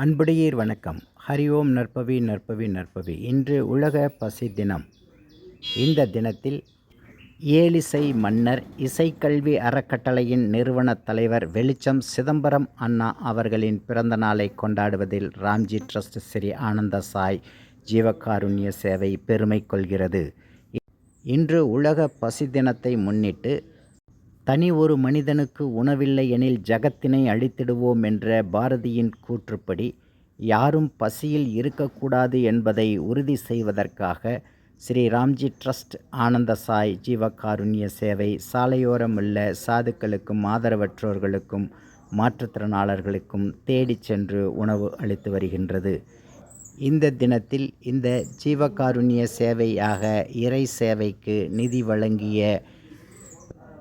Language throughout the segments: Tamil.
அன்புடையீர் வணக்கம். ஹரி ஓம் நற்பவி நற்பவி நற்பவி. இன்று உலக பசி தினம். இந்த தினத்தில் ஏலிசை மன்னர் இசைக்கல்வி அறக்கட்டளையின் நிறுவனத் தலைவர் வெளிச்சம் சிதம்பரம் அண்ணா அவர்களின் பிறந்த நாளை கொண்டாடுவதில் ராம்ஜி ட்ரஸ்ட் ஸ்ரீ ஆனந்த சாய் ஜீவகாருண்ய சேவை பெருமை கொள்கிறது. இன்று உலக பசி தினத்தை முன்னிட்டு தனி ஒரு மனிதனுக்கு உணவில்லை எனில் ஜகத்தினை அழித்திடுவோம் என்ற பாரதியின் கூற்றுப்படி யாரும் பசியில் இருக்கக்கூடாது என்பதை உறுதி செய்வதற்காக ஸ்ரீ ராம்ஜி ட்ரஸ்ட் ஆனந்தசாய் ஜீவகாருண்ய சேவை சாலையோரமுள்ள சாதுக்களுக்கும் ஆதரவற்றோர்களுக்கும் மாற்றுத்திறனாளர்களுக்கும் தேடிச் சென்று உணவு அளித்து வருகின்றது. இந்த தினத்தில் இந்த ஜீவகாருண்ய சேவையாக இறை சேவைக்கு நிதி வழங்கிய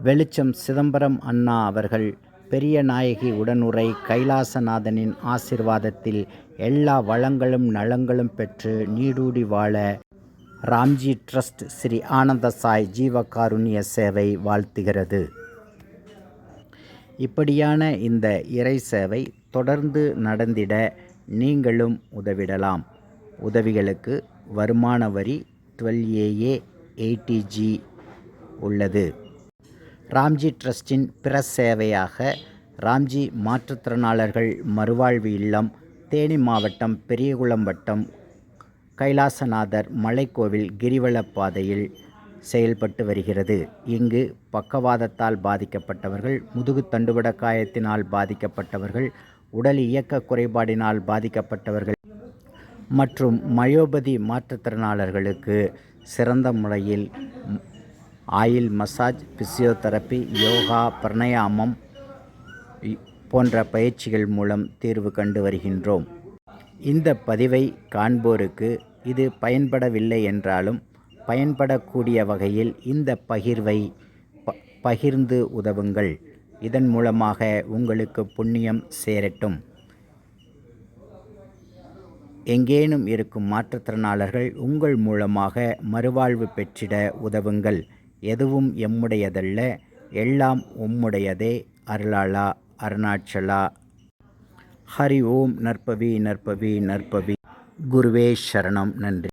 வெளிச்சம் சிதம்பரம் அண்ணா அவர்கள் பெரிய நாயகி உடனுரை கைலாசநாதனின் ஆசிர்வாதத்தில் எல்லா வளங்களும் நலங்களும் பெற்று நீடூடி வாழ ராம்ஜி ட்ரஸ்ட் ஸ்ரீ ஆனந்தசாய் ஜீவகாருண்ய சேவை வாழ்த்துகிறது. இப்படியான இந்த இறை சேவை தொடர்ந்து நடந்திட நீங்களும் உதவிடலாம். உதவிகளுக்கு வருமான வரி டுவெல் ஏஏ எயிட்டிஜி உள்ளது. ராம்ஜி ட்ரஸ்டின் பிற சேவையாக ராம்ஜி மாற்றுத்திறனாளர்கள் மறுவாழ்வு இல்லம் தேனி மாவட்டம் பெரியகுளம் வட்டம் கைலாசநாதர் மலைக்கோவில் கிரிவல பாதையில் செயல்பட்டு வருகிறது. இங்கு பக்கவாதத்தால் பாதிக்கப்பட்டவர்கள் முதுகு தண்டுவட காயத்தினால் பாதிக்கப்பட்டவர்கள் உடல் இயக்க குறைபாடினால் பாதிக்கப்பட்டவர்கள் மற்றும் மயோபதி மாற்றுத்திறனாளர்களுக்கு சிறந்த முறையில் oil massage physiotherapy yoga pranayama போன்ற பயிற்சிகள் மூலம் தீர்வு கண்டு வருகின்றோம். இந்த பதிவை காண்போருக்கு இது பயன்படவில்லை என்றாலும் பயன்படக்கூடிய வகையில் இந்த பகிர்வை ப பகிர்ந்து உதவுங்கள். இதன் மூலமாக உங்களுக்கு புண்ணியம் சேரட்டும். எங்கேனும் இருக்கும் மாற்றுத்திறனாளர்கள் உங்கள் மூலமாக மறுவாழ்வு பெற்றிட உதவுங்கள். எதுவும் எம்முடையதல்ல எல்லாம் உம்முடையதே அருளாளா அருணாச்சலா. ஹரி ஓம் நற்பவி நற்பவி நற்பவி. குருவே சரணம் நன்றி.